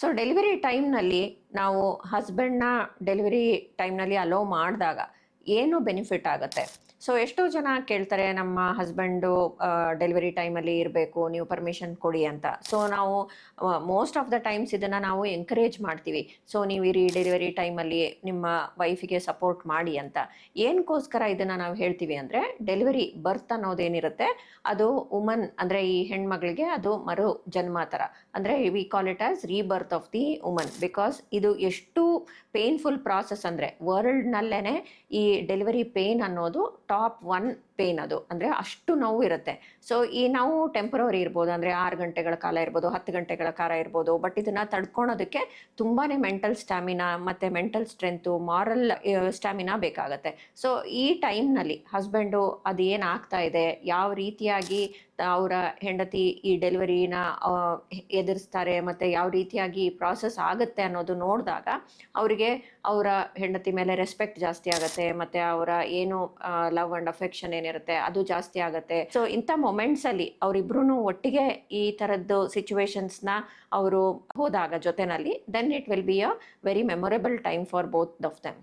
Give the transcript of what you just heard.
So delivery ಟೈಮ್ನಲ್ಲಿ ನಾವು ಹಸ್ಬೆಂಡ್ನ delivery ಟೈಮ್ನಲ್ಲಿ ಅಲೋ ಮಾಡಿದಾಗ ಏನು ಬೆನಿಫಿಟ್ ಆಗುತ್ತೆ. ಸೊ ಎಷ್ಟೋ ಜನ ಕೇಳ್ತಾರೆ, ನಮ್ಮ ಹಸ್ಬೆಂಡು ಡೆಲಿವರಿ ಟೈಮಲ್ಲಿ ಇರಬೇಕು, ನೀವು ಪರ್ಮಿಷನ್ ಕೊಡಿ ಅಂತ. ಸೊ ನಾವು ಮೋಸ್ಟ್ ಆಫ್ ದ ಟೈಮ್ಸ್ ಇದನ್ನು ನಾವು ಎನ್ಕರೇಜ್ ಮಾಡ್ತೀವಿ. ಸೊ ನೀವು ಇರಿ, ಡೆಲಿವರಿ ಟೈಮಲ್ಲಿ ನಿಮ್ಮ ವೈಫಿಗೆ ಸಪೋರ್ಟ್ ಮಾಡಿ ಅಂತ. ಏನಕ್ಕೋಸ್ಕರ ಇದನ್ನು ನಾವು ಹೇಳ್ತೀವಿ ಅಂದರೆ, ಡೆಲಿವರಿ ಬರ್ತ್ ಅನ್ನೋದೇನಿರುತ್ತೆ ಅದು ವುಮನ್ ಅಂದರೆ ಈ ಹೆಣ್ಮಗಳಿಗೆ ಅದು ಮರು ಜನ್ಮ ಥರ. ಅಂದರೆ we call it as rebirth of the woman because ಇದು ಎಷ್ಟು ಪೇನ್ಫುಲ್ ಪ್ರಾಸೆಸ್ ಅಂದರೆ ವರ್ಲ್ಡ್ನಲ್ಲೇ ಈ ಡೆಲಿವರಿ ಪೇನ್ ಅನ್ನೋದು ಟಾಪ್ ಒನ್ ಪೇನ್ ಅದು. ಅಂದರೆ ಅಷ್ಟು ನೋವು ಇರುತ್ತೆ. ಸೊ ಈ ನಾವು ಟೆಂಪ್ರವರಿ ಇರ್ಬೋದು, ಅಂದರೆ ಆರು ಗಂಟೆಗಳ ಕಾಲ ಇರ್ಬೋದು, ಹತ್ತು ಗಂಟೆಗಳ ಕಾಲ ಇರ್ಬೋದು ಬಟ್ ಇದನ್ನು ತಡ್ಕೊಳೋದಕ್ಕೆ ತುಂಬಾ ಮೆಂಟಲ್ ಸ್ಟ್ಯಾಮಿನಾ ಮತ್ತು ಮೆಂಟಲ್ ಸ್ಟ್ರೆಂತು ಮಾರಲ್ ಸ್ಟ್ಯಾಮಿನಾ ಬೇಕಾಗತ್ತೆ. ಸೊ ಈ ಟೈಮ್ನಲ್ಲಿ ಹಸ್ಬೆಂಡು ಅದು ಏನು ಆಗ್ತಾ ಇದೆ, ಯಾವ ರೀತಿಯಾಗಿ ಅವರ ಹೆಂಡತಿ ಈ ಡೆಲಿವರಿನ ಎದುರಿಸ್ತಾರೆ, ಮತ್ತು ಯಾವ ರೀತಿಯಾಗಿ ಪ್ರಾಸೆಸ್ ಆಗುತ್ತೆ ಅನ್ನೋದು ನೋಡಿದಾಗ ಅವರಿಗೆ ಅವರ ಹೆಂಡತಿ ಮೇಲೆ ರೆಸ್ಪೆಕ್ಟ್ ಜಾಸ್ತಿ ಆಗುತ್ತೆ, ಮತ್ತೆ ಅವರ ಏನು ಲವ್ ಅಂಡ್ ಅಫೆಕ್ಷನ್ ಏನಿರುತ್ತೆ ಅದು ಜಾಸ್ತಿ ಆಗುತ್ತೆ. ಸೊ ಇಂಥ ಮೊಮೆಂಟ್ಸಲ್ಲಿ ಅವರಿಬ್ರು ಒಟ್ಟಿಗೆ ಈ ಥರದ್ದು ಸಿಚುವೇಶನ್ಸ್ನ ಅವರು ಹೋದಾಗ ಜೊತೆನಲ್ಲಿ then it will be a very memorable time for both of them